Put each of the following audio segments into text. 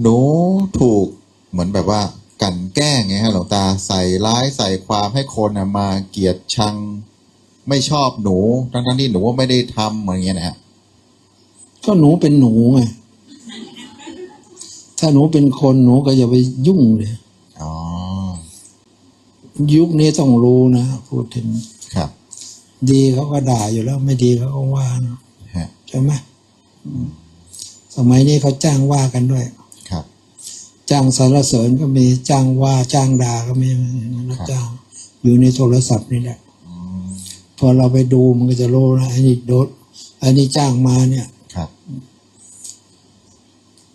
หนูถูกเหมือนแบบว่ากลันแกล้งไงฮะหลวงตาใส่ร้ายใส่ความให้คนน่ะมาเกลียดชัง ไม่ชอบหนู ทั้งทั้งๆที่หนูว่าไม่ได้ทำอะไรเงี้ยนะฮะก็หนูเป็นหนูไงถ้าหนูเป็นคนหนูก็อย่าไปยุ่งเลยอ๋อยุคนี้ต้องรู้นะพูดถึงครับ ดีเขาก็ด่าอยู่แล้ว ไม่ดีเขาก็ว่านะฮะใช่ไหมอืมสมัยนี้เขาจ้างว่ากันด้วยครับ จ้างสรรเสริญก็มีจ้างว่าจ้างด่าก็มีนะจ้าง อยู่ในโทรศัพท์นี่แหละอืมพอเราไปดูมันก็จะรู้นะอันนี้โดดอันนี้จ้างมาเนี่ยครับ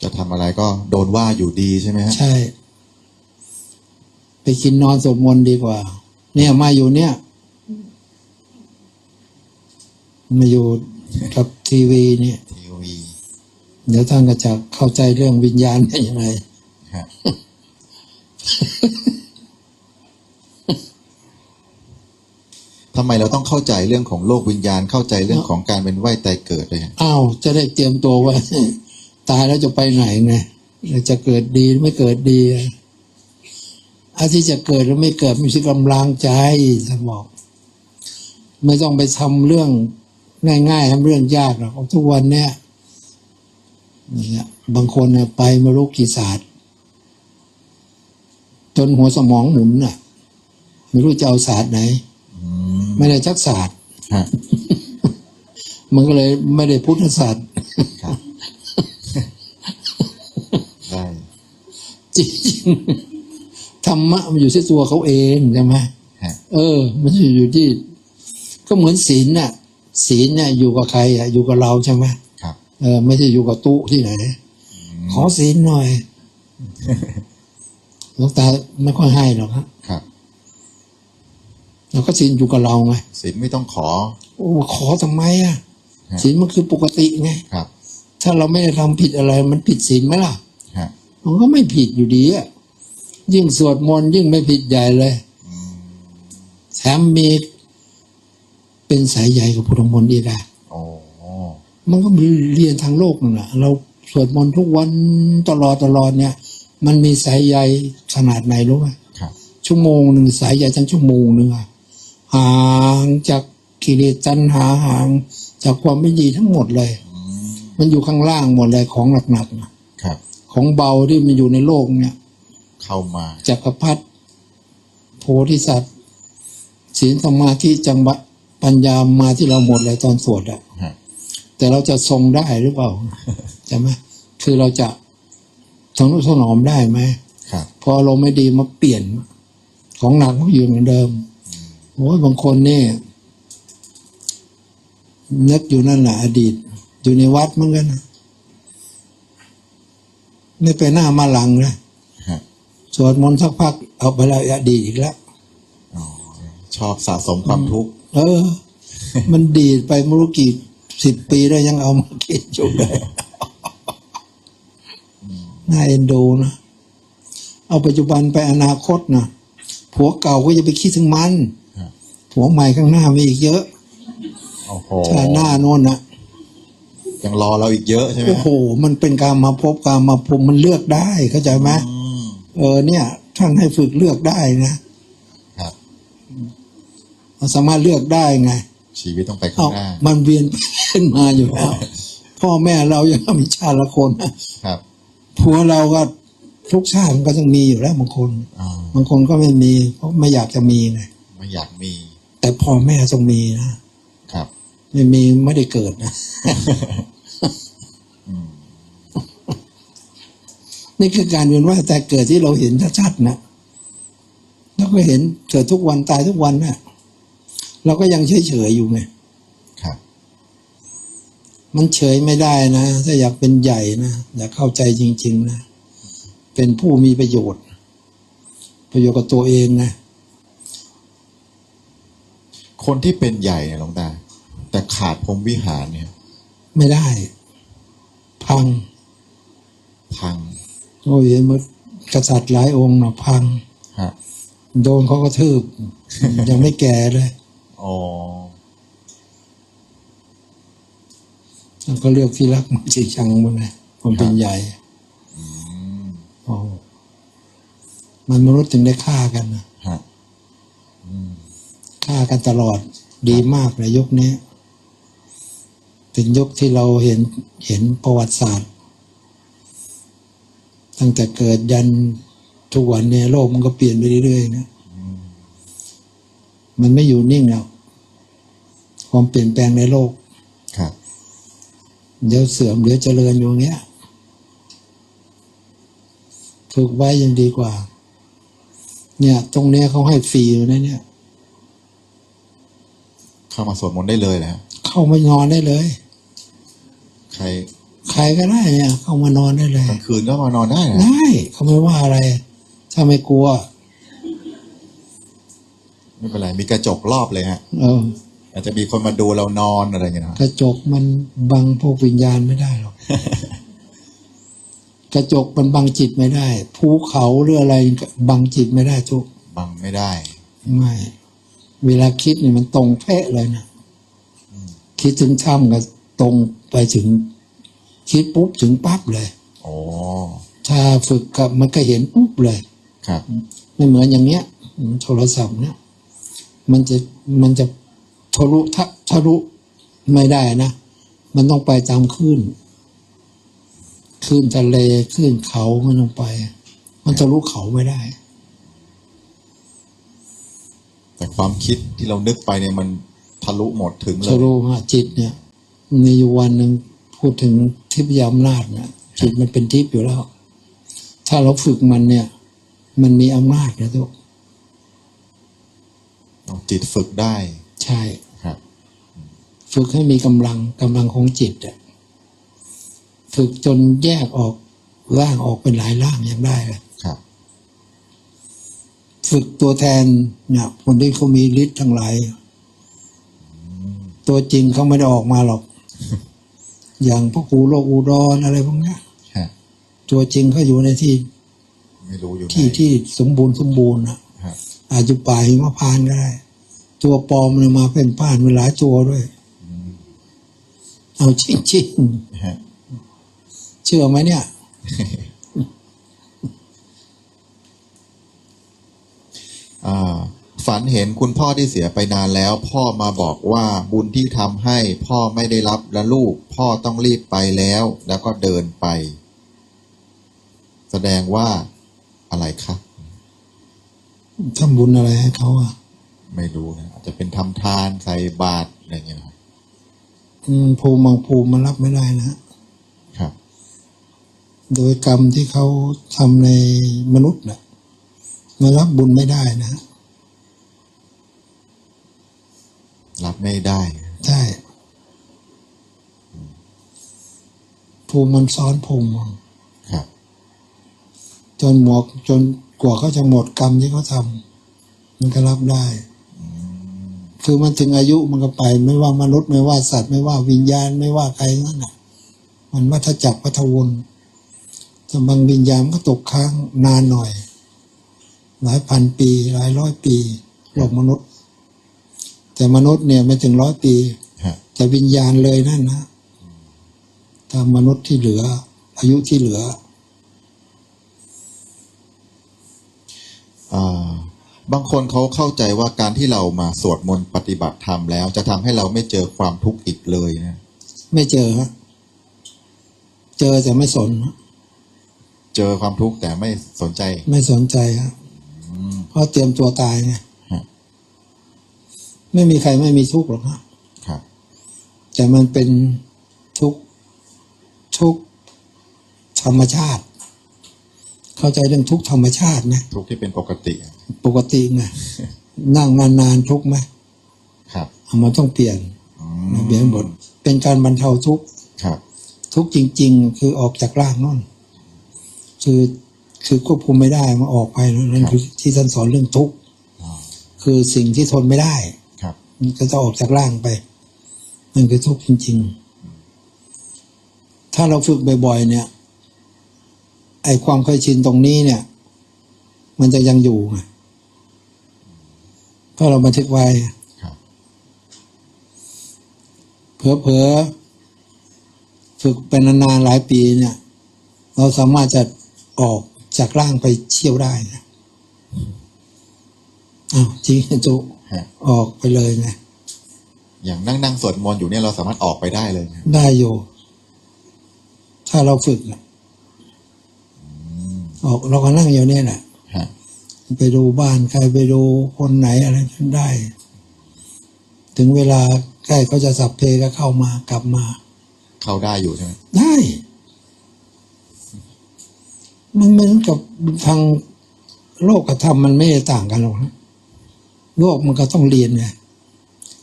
จะทำอะไรก็โดนว่าอยู่ดีใช่ไหมฮะใช่ ไปกินนอนสวดมนต์ดีกว่า เนี่ยมาอยู่เนี่ย มาอยู่กับทีวีเนี่ยทีวีเดี๋ยวท่านก็จะเข้าใจเรื่องวิญญาณเป็นยังไง ฮะทำไมเราต้องเข้าใจเรื่องของโลกวิญญาณเข้าใจเรื่องของการเป็นว่ายตายเกิดเลยอ้าวจะได้เตรียมตัวไว้ตายแล้วจะไปไหนไงจะเกิดดีไม่เกิดดีอะอาที่จะเกิดหรือไม่เกิดมีสิกำลังใจท่านบอก ไม่ต้องไปทำเรื่องง่ายๆทำเรื่องยากหรอกทุกวันเนี้ยบางคนไปไม่รู้กี่ศาสตร์ จนหัวสมองหมุนน่ะ ไม่รู้จะเอาศาสตร์ไหนอืมไม่ได้ชักศาสตร์ฮะมันก็เลยไม่ได้พุทธศาสตร์ครับได้จริงๆธรรมะมันอยู่ที่ตัวเขาเองใช่ไหมฮะเออ มันอยู่ที่ ก็เหมือนศีลน่ะ ศีลเนี่ยอยู่กับใครอะอยู่กับเราใช่ไหมครับเออ ไม่ใช่อยู่กับตู้ที่ไหนขอศีลหน่อย หลวงตาไม่ค่อยให้หรอกครับครับแล้วก็ศีลอยู่กับเราไงศีลไม่ต้องขอ โอ้ขอทำไมอะฮะศีลมันคือปกติไงครับ ถ้าเราไม่ได้ทำผิดอะไร มันผิดศีลไหมล่ะฮะมันก็ไม่ผิดอยู่ดีอะยิ่งสวดมนต์ยิ่งไม่ผิดใหญ่เลยอืมแถมมีเป็นสายใหญ่กับพุทธมนต์อีกอะโอ้มันก็มีเรียนทางโลกนั่นแหละเราสวดมนต์ทุกวันตลอดตลอดเนี่ย มันมีสายใยขนาดไหนรู้ไหมครับชั่วโมงหนึ่งสายใยทั้งชั่วโมงหนึ่งอะห่างจากกิเลสตัณหาห่าง จากความไม่ดีทั้งหมดเลยอืมมันอยู่ข้างล่างหมดเลยของหนักๆนะครับ ของเบาที่มันอยู่ในโลกเนี่ย เข้ามาจักรพรรดิโพธิสัตว์ศีลสมาธิจังหวะปัญญามาที่เราหมดเลยตอนสวดอะฮะแต่เราจะทรงได้หรือเปล่าใช่ไหมคือเราจะ ทนุถนอมได้ไหมครับ พอเราไม่ดีมาเปลี่ยน ของหนักก็อยู่เหมือนเดิมโอ้ยบางคนนี่นึกอยู่นั่นแหละอดีต อยู่ในวัดเหมือนกันนะไม่ไปหน้ามาหลังนะฮะสวดมนต์สักพักเอาไปแล้วอดีตอีกแล้วอ๋อชอบสะสมความทุกข์เออ มันดีดไปไม่รู้กี่สิบปีแล้วยังเอามาคิดอยู่เลย น่าเอ็นดูนะเอาปัจจุบันไปอนาคตนะผัวเก่าก็อย่าไปคิดถึงมันฮะผัวใหม่ข้างหน้ามีอีกเยอะโอ้โหชาติหน้าโน่นนะยังรอเราอีกเยอะใช่ไหมโอ้โหมันเป็นการมาพบการมาพบมันเลือกได้เข้าใจไหมอืมเออเนี่ยท่านให้ฝึกเลือกได้นะครับมันสามารถเลือกได้ไง ชีวิตต้องไปข้าเอางหน้ามันเวียนขึ้นมาอยู่แล้วพ่อแม่เรายังมีชาติละคนนะครับ ผัวเราก็ทุกชาติมันก็ต้องมีอยู่แล้วบางคนอ๋อบางคนก็ไม่มีเพราะไม่อยากจะมีไงไม่อยากมี แต่พ่อแม่ต้องมีนะครับ ไม่มีไม่ได้เกิดนะอืมนี่คือการเวียนว่ายแต่เกิดที่เราเห็นชัดๆนะแล้วก็เห็นเกิดทุกวันตายทุกวันนะเราก็ยังเฉยๆอยู่ไงครับ มันเฉยไม่ได้นะ ถ้าอยากเป็นใหญ่นะอยากเข้าใจจริง ๆ นะ เป็นผู้มีประโยชน์ ประโยชน์กับตัวเองนะ คนที่เป็นใหญ่เนี่ยหลวงตาแต่ขาดพรหมวิหารเนี่ย ไม่ได้ พัง พังโอ้ยเมื่อกษัตริย์หลายองค์นะพังฮะโดนเขาก็ทืบยังไม่แก่เลยอ๋อ แล้วก็เลือกที่รักมักชิชังหมดเลยคนเป็นใหญ่อืมมันมนุษย์ถึงได้ฆ่ากันนะฮะอืมฆ่ากันตลอดดีมากเลยยุคนี้เป็นยุคที่เราเห็นเห็นประวัติศาสตร์ ตั้งแต่เกิดยันทุกวันเนี่ยโลกมันก็เปลี่ยนไปเรื่อยๆนะมันไม่อยู่นิ่งแล้วความเปลี่ยนแปลงในโลกครับ เดี๋ยวเสื่อมเดี๋ยวเจริญอยู่อย่างเงี้ยฝึกไว้ยังดีกว่า เนี่ย ตรงเนี้ยเขาให้ฟรีอยู่นะเนี่ย เข้ามาสวดมนต์ได้เลยนะฮะเข้ามานอนได้เลย ใคร ใครก็ได้เนี่ย เข้ามานอนได้เลยกลางคืนก็มานอนได้นะได้เขาไม่ว่าอะไร ถ้าไม่กลัว ไม่เป็นไรมีกระจกรอบเลยฮะ เออ อาจจะมีคนมาดูเรานอนอะไรอย่างเงี้ยนะกระจกมันบังพวกวิญญาณไม่ได้หรอกกระจกมันบังจิตไม่ได้ภูเขาหรืออะไรบังจิตไม่ได้ทุกบังไม่ได้ไม่เวลาคิดเนี่ยมันตรงเป๊ะเลยนะคิดถึงถ้ำก็ตรงไปถึง คิดปุ๊บถึงปั๊บเลยโอ้ถ้าฝึกกับมันก็เห็นปุ๊บเลย ครับไม่เหมือนอย่างเนี้ยโทรศัพท์เนี่ย มันจะมันจะ ทะลุทะทะลุไม่ได้นะ มันต้องไปตามคลื่นคลื่นทะเลคลื่นเขามันต้องไป มันทะลุเขาไม่ได้ แต่ความคิดที่เรานึกไปเนี่ยมันทะลุหมดถึงเลทะยลุฮะจิตเนี่ย มีอยู่วันหนึ่งพูดถึงทิพยอำนาจนะจิตมันเป็นทิพย์อยู่แล้ว ถ้าเราฝึกมันเนี่ย มันมีอำนาจนะทุกจิตฝึกได้ ใช่ครับ ฝึกให้มีกำลังกำลังของจิตอะฝึกจนแยกออกร่างออกเป็นหลายร่างยังได้เลยครับฝึกตัวแทนเนี่ยคนที่เขามีฤทธิ์ทั้งหลาย ตัวจริงเขาไม่ได้ออกมาหรอก อย่างพวกครูโลกอุดรอะไรพวกเนี้ยฮะตัวจริงเขาอยู่ในที่ไม่รู้อยู่ไหนที่ที่สมบูรณ์สมบูรณ์นะฮะอาจจะป่าหิมพานต์ก็ได้ ตัวปลอมเนี่ยมาเป็นป้านมีหลายตัวด้วย เอาจริงฮะๆเชื่อไหมเนี่ยอ่าฝันเห็นคุณพ่อที่เสียไปนานแล้ว พ่อมาบอกว่าบุญที่ทำให้พ่อไม่ได้รับและลูก พ่อต้องรีบไปแล้ว แล้วก็เดินไป แสดงว่าอะไรคะทำบุญอะไรให้เขาอะ ไม่รู้นะอาจจะเป็นทำทานใส่บาตรอะไรอย่างเงี้ยนะครับอืม ภูมิบางภูมิมันรับไม่ได้นะครับ โดยกรรมที่เขาทำในมนุษย์นะมันรับบุญไม่ได้นะรับไม่ได้ใช่ภูมิมันซ้อนภูมิครับ จนหมดจนกว่าเขาจะหมดกรรมที่เขาทำมันก็รับได้ คือมันถึงอายุมันก็ไป ไม่ว่ามนุษย์ไม่ว่าสัตว์ไม่ว่าวิญญาณไม่ว่าใครนั่นน่ะมันวัฏจักรวัฏวนแต่บางวิญญาณมันก็ตกค้างนานหน่อย หลายพันปี หลายร้อยปีโลกมนุษย์ แต่มนุษย์เนี่ยไม่ถึงร้อยปีฮะแต่วิญญาณเลยนั่นนะถ้ามนุษย์ที่เหลือ อายุที่เหลืออ่ บางคนเขาเข้าใจว่าการที่เรามาสวดมนต์ปฏิบัติธรรมแล้ว จะทำให้เราไม่เจอความทุกข์อีกเลยนะไม่เจอฮะเจอแต่ไม่สนฮะเจอความทุกข์แต่ไม่สนใจ ไม่สนใจฮะอืมเพราะเตรียมตัวตายไงฮะไม่มีใครไม่มีทุกข์หรอกฮะครับ แต่มันเป็นทุกข์ทุกข์ธรรมชาติ เข้าใจเรื่องทุกข์ธรรมชาติไหมทุกข์ที่เป็นปกติ ปกติไงนั่งนานๆทุกข์ไหมครับเอามันต้องเปลี่ยนอืเปลี่ยนบทเป็นการบรรเทาทุกข์ครับทุกข์จริง ๆ คือออกจากร่างนั่นคือคือควบคุมไม่ได้มาออกไปนั่นคือที่ท่านสอนเรื่องทุกข์อ๋อคือสิ่งที่ทนไม่ได้ครับมันก็จะออกจากร่างไปนั่นคือทุกข์จริง ๆ ถ้าเราฝึกบ่อยๆเนี่ย ไอความเคยชินตรงนี้เนี่ย มันจะยังอยู่ไง เพราะเราบันทึกไว้ครับเผลอๆฝึกเป็นนานๆหลายปีเนี่ย เราสามารถจะออกจากร่างไปเที่ยวได้นะอ้าวจริงจุฮะออกไปเลยไงอย่างนั่งนั่งสวดมนต์อยู่เนี่ยเราสามารถออกไปได้เลยนะได้อยู่ ถ้าเราฝึกน่ะออกเราก็นั่งอยู่เนี่ยแหละฮะ ไปดูบ้านใครไปดูคนไหนอะไรได้ ถึงเวลาใกล้เขาจะสับเพก็เข้ามากลับมา เข้าได้อยู่ใช่ไหมได้ มันเหมือนกับทางโลกกับธรรมมันไม่ได้ต่างกันหรอกนะโลกมันก็ต้องเรียนไง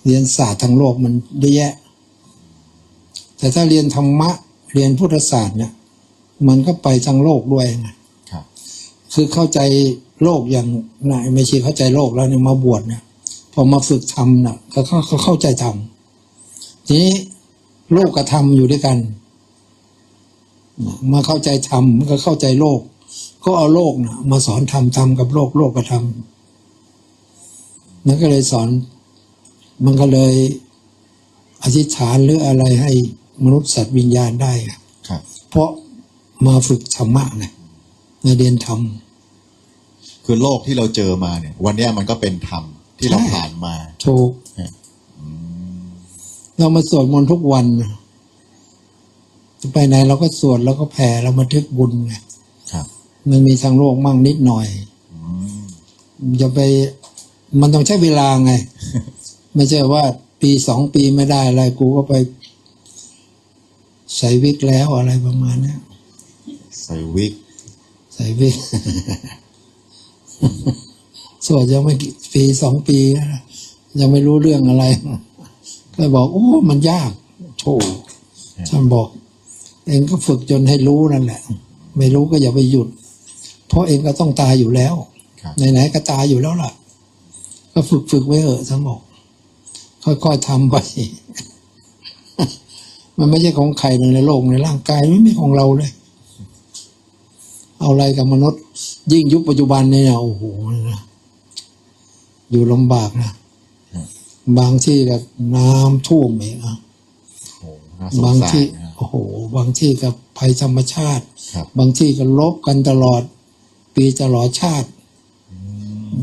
เรียนศาสตร์ทางโลกมันเยอะแยะ แต่ถ้าเรียนธรรมะ เรียนพุทธศาสตร์เนี่ย มันก็ไปทางโลกด้วยไงครับคือเข้าใจ โลกอย่างนายไม่ใช่เข้าใจโลกแล้วเนี่ยมาบวชเนี่ยพอมาฝึกทำน่ะก็เขาเขาเข้าใจธรรมทีนี้โลกกับธรรมอยู่ด้วยกันมาเข้าใจธรรมมันก็เข้าใจโลก ก็เอาโลกนะมาสอนธรรมธรรมกับโลกโลกกับธรรมมันก็เลยสอน มันก็เลยอธิษฐานหรืออะไรให้มนุษย์สัตว์วิญญาณได้อะครับ เพราะมาฝึกธรรมะไงมาเรียนธรรม คือโลกที่เราเจอมาเนี่ย วันเนี้ยมันก็เป็นธรรมที่เราใช่ผ่านมาถูกอืมเรามาสวดมนต์ทุกวันนะจะไปไหนเราก็สวดแล้วก็แผ่เรามาทึกบุญไงครับมันมีทางโลกมั่งนิดหน่อยอืมอย่าไป มันต้องใช้เวลาไง ไม่ใช่ว่าปีสองปีไม่ได้อะไรกูก็ไปใส่วิกแล้วอะไรประมาณเนี้ยใส่วิกใส่วิก สวดยังไม่กี่ปีสองปีนะยังไม่รู้เรื่องอะไร ก็บอกโอ้มันยากโธ่ท่านบอก เองก็ฝึกจนให้รู้นั่นแหละ ไม่รู้ก็อย่าไปหยุด เพราะเองก็ต้องตายอยู่แล้วครับไหนๆก็ตายอยู่แล้วล่ะ ก็ฝึกฝึกไว้เถอะท่านบอกค่อยๆทำไปมันไม่ใช่ของใครเลยในโลกในร่างกายไม่มีของเราเลย เอาอะไรกับมนุษย์ ยิ่งยุคปัจจุบันเนี่ยนะโอ้โหนะอยู่ลำบากนะบางที่กับน้ำท่วมเองอะโอ้น่าสงบางสารที่นะโอ้โห บางที่กับภัยธรรมชาติครับบางที่ก็ลบกันตลอด ปีตลอดชาติ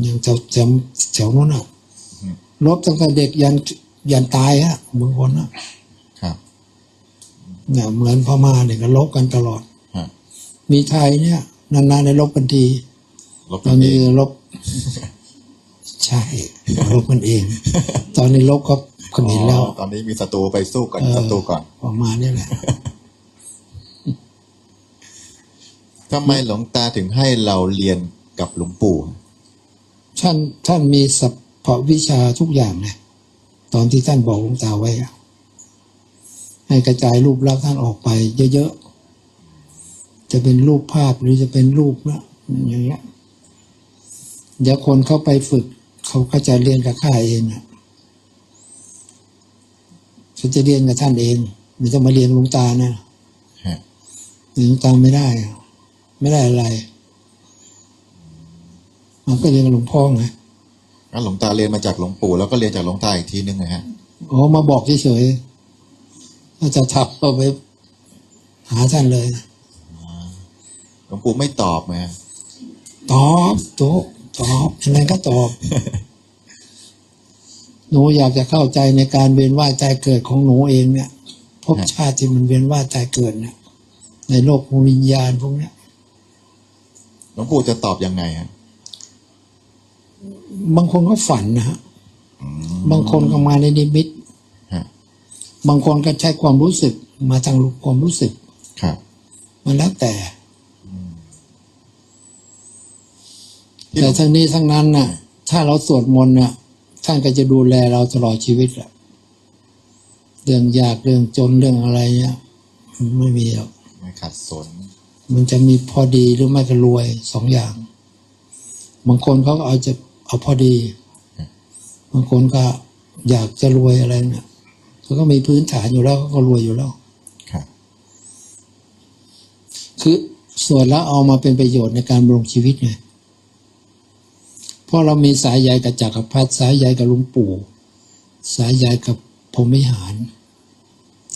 อย่างแถวแถวแถวนู้นอะอืมลบตั้งแต่เด็กยันยันตายฮะบางคนอะครับเนี่ยเหมือนพม่าเนี่ยก็ลบกันตลอดฮะมีไทยเนี่ย นานๆในลบกันทีลบตอนเอนี้งลบ ใช่ลบกันเอง ตอนนี้ลบก็เขมรแล้ว อ๋อตอนนี้มีศัตรูไปสู้กับเออ ศัตรูก่อนประมาณนี้แหละ ทำไมหลวงตาถึงให้เราเรียนกับหลวงปู่ ท่านท่านมีสัพพวิชาทุกอย่างนะตอนที่ท่านบอกหลวงตาไว้อะให้กระจายรูปลักษณ์ท่านออกไปเยอะๆ จะเป็นรูปภาพหรือจะเป็นรูปนะอย่างเงี้ยเดี๋ยวคนเข้าไปฝึก เขาก็จะเรียนกับข้าเองอะเขาจะเรียนกับท่านเองไม่ต้องมาเรียนหลวงตานะฮะหลวงตาไม่ได้อะไม่ได้อะไร มันก็เรียนกับหลวงพ่อไงงั้นหลวงตาเรียนมาจากหลวงปู่แล้วก็เรียนจากหลวงตาอีกทีนึงนะฮะอ๋อมาบอกเฉยๆถ้าจะทับก็ไปหาท่านเลยห ลวงปู่ไม่ตอบมาตอบโตะตอบยังไงก็ตอบ หนูอยากจะเข้าใจในการเวียนว่ายตายเกิดของหนูเองเนี่ยภพชาติที่มันเวียนว่ายตายเกิดเนี่ยในโลกของวิญญาณพวกเนี้ยหลวงปู่จะตอบยังไงฮะบางคนก็ฝันนะฮะอืมบางคนก็มาในนิมิตฮะบางคนก็ใช้ความรู้สึกมาทางความรู้สึก ครับ มันแล้วแต่ ที่หล แต่วงทั้งนี้ทั้งนั้นน่ะ ถ้าเราสวดมนต์น่ะ ท่านก็จะดูแลเราตลอดชีวิตแหละเรื่องยากเรื่องจนเรื่องอะไรเนี่ยไม่มีหรอกไม่ขัดสน มันจะมีพอดีหรือไม่ก็รวยสองอย่าง บางคนเขาก็เอาจะเอาพอดี บางคนก็อยากจะรวยอะไรเนี่ยเขาก็มีพื้นฐานอยู่แล้วเขาก็รวยอยู่แล้วครับคือส่วนแล้วเอามาเป็นประโยชน์ในการบำรงชีวิตไง เพราะเรามีสายใยกับจักรพรรดิสายใยกับหลุงปู่ สายใยกับพรหมวิหาร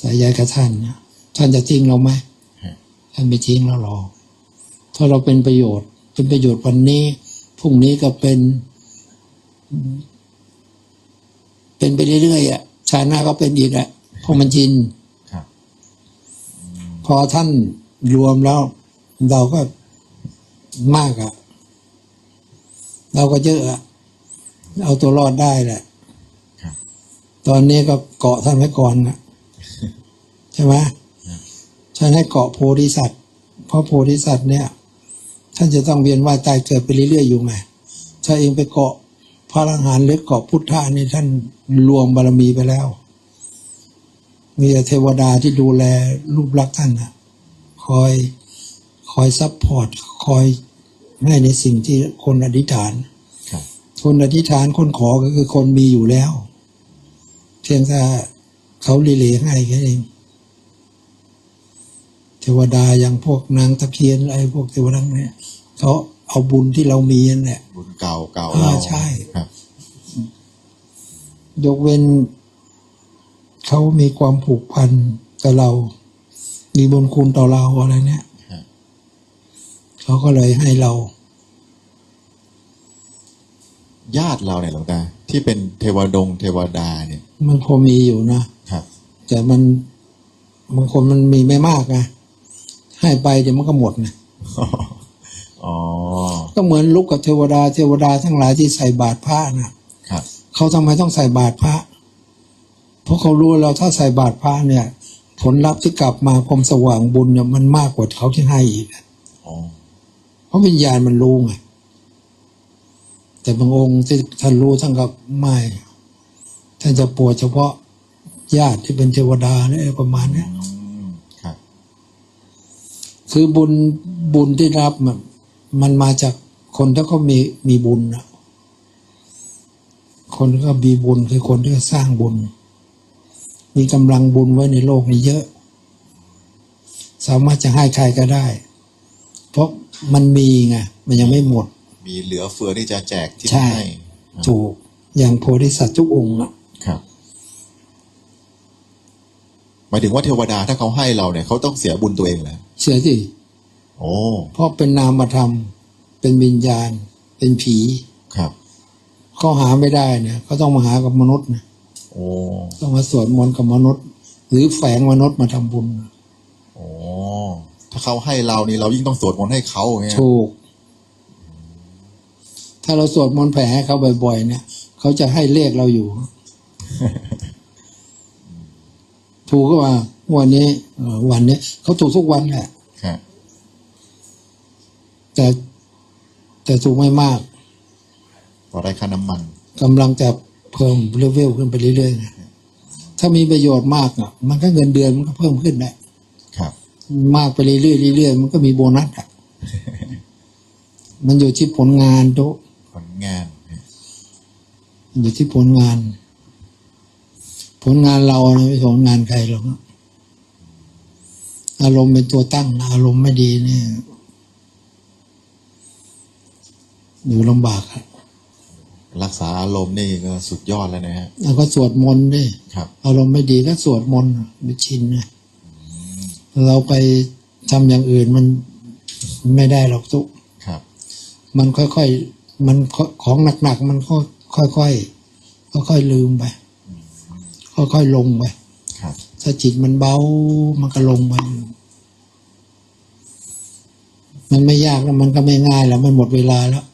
สายใยกับท่านนะท่านจะทิ้งเราไหมฮะท่านไม่ทิ้งเราหรอกถ้าเราเป็นประโยชน์เป็นประโยชน์วันนี้พรุ่งนี้ก็เป็น เป็นไปเรื่อยๆอะชาติหน้าก็เป็นอีกอะเพราะมันชินครับพอท่านรวมแล้วเราก็มากอะ เราก็เยอะอะเอาตัวรอดได้แหละครับตอนนี้ก็เกาะท่านไว้ก่อนนะใช่ไหมฉันให้เกาะโพธิสัตว์เพราะโพธิสัตว์เนี่ย ท่านจะต้องเวียนว่ายตายเกิดไปเรื่อยๆอยู่ไงถ้าเองไปเกาะพระอรหันต์หรือเกาะพุทธะนี่ท่านรวมบารมีไปแล้ว มีแต่เทวดาที่ดูแลรูปลักษณ์ท่านนะคอยคอยซัพพอร์ตคอย ให้ในสิ่งที่คนอธิษฐานครับคนอธิษฐานคนขอก็คือคนมีอยู่แล้ว เพียงแต่เขาลีเลให้แค่นั้นเองเทวดาอย่างพวกนางตะเคียนอะไรพวกเทวดาเนี่ยเขาเอาบุญที่เรามีนั่นแหละบุญเก่าเก่าอ่าเราใช่ครับยกเว้นเขามีความผูกพันกับเรา มีบุญคุณต่อเราอะไรเนี่ยครับ เขาก็เลยให้เรา ญาติเราเนี่ยหลวงตาที่เป็นเทวดง เทวดาเนี่ย มันพอมีอยู่นะครับ แต่มันบางคนมันมีไม่มากไงให้ไปเดี๋ยวมันก็หมดไงอ๋อก็เหมือนลุกกับเทวดาเทวดาทั้งหลายที่ใส่บาตรพระนะครับเขาทำไมต้องใส่บาตรพระ เพราะเขารู้แล้วถ้าใส่บาตรพระเนี่ย ผลลัพธ์ที่กลับมาความสว่างบุญเนี่ยมันมากกว่าเขาที่ให้อีกอ๋อเพ ราะวิญญาณมันรู้ไงแต่บางองค์ที่ท่านรู้ท่านก็ไม่ท่านจะปวดเฉพาะญาติที่เป็นเทวดาเนี่ยประมาณเนี้ยอืมครับ คือบุญบุญที่รับมันมันมาจากคนที่เขามีมีบุญนะคนที่เขามีบุญคือคนที่เขาสร้างบุญ มีกำลังบุญไว้ในโลกนี้เยอะ สามารถจะให้ใครก็ได้ เพราะ มันมีไงมันยังไม่หมด มีเหลือเฟือที่จะแจกที่ใช่ให้ถูกอย่างโพธิสัตว์ทุกองค์อะครับหมายถึงว่าเทวดาถ้าเขาให้เราเนี่ยเขาต้องเสียบุญตัวเองแหละเชื่อสิโอ้เพราะเป็นนามธรรม เป็นวิญญาณ เป็นผีครับเขาหาไม่ได้เนี่ยเขาต้องมาหากับมนุษย์นะโอ้ต้องมาสวดมนต์กับมนุษย์ หรือแฝงมนุษย์มาทำบุญโอ้ ถ้าเขาให้เรานี่เรายิ่งต้องสวดมนต์ให้เขาอย่างเงี้ยถูก ถ้าเราสวดมนต์แผ่ให้เขาบ่อยๆเนี่ยเขาจะให้เลขเราอยู่ ถูกก็ว่า วันนี้เอ่อวันนี้เขาถูกทุกวันแหละครับแต่แต่ถูกไม่มากพอได้ค่าน้ำมันกำลังจะเพิ่มเลเวลขึ้นไปเรื่อยๆไงถ้ามีประโยชน์มากอะ มันก็เงินเดือนมันก็เพิ่มขึ้นแหละครับ มากไปเรื่อยๆเรื่อยๆมันก็มีโบนัสอะ มันอยู่ที่ผลงานทุกผลงานอยู่ที่ผลงาน ผลงานเรานะไม่ใช่ผลงานใครหรอกนะอารมณ์เป็นตัวตั้งนะอารมณ์ไม่ดีเนี่ยอยู่ลำบากอะรักษาอารมณ์นี่ก็สุดยอดแล้วนะฮะแล้วก็สวดมนต์ดิครับ อารมณ์ไม่ดีก็สวดมนต์ไม่ชินนะ เราไปทำอย่างอื่นมันไม่ได้หรอกทุกครับ มันค่อยๆ มันของหนักๆ มันก็ค่อยๆ ค่อยๆ ลืมไป ค่อยๆ ลงไปครับถ้าจิตมันเบา มันก็ลงไป มันไม่ยากแล้วมันก็ไม่ง่ายแล้ว มันหมดเวลาแล้ว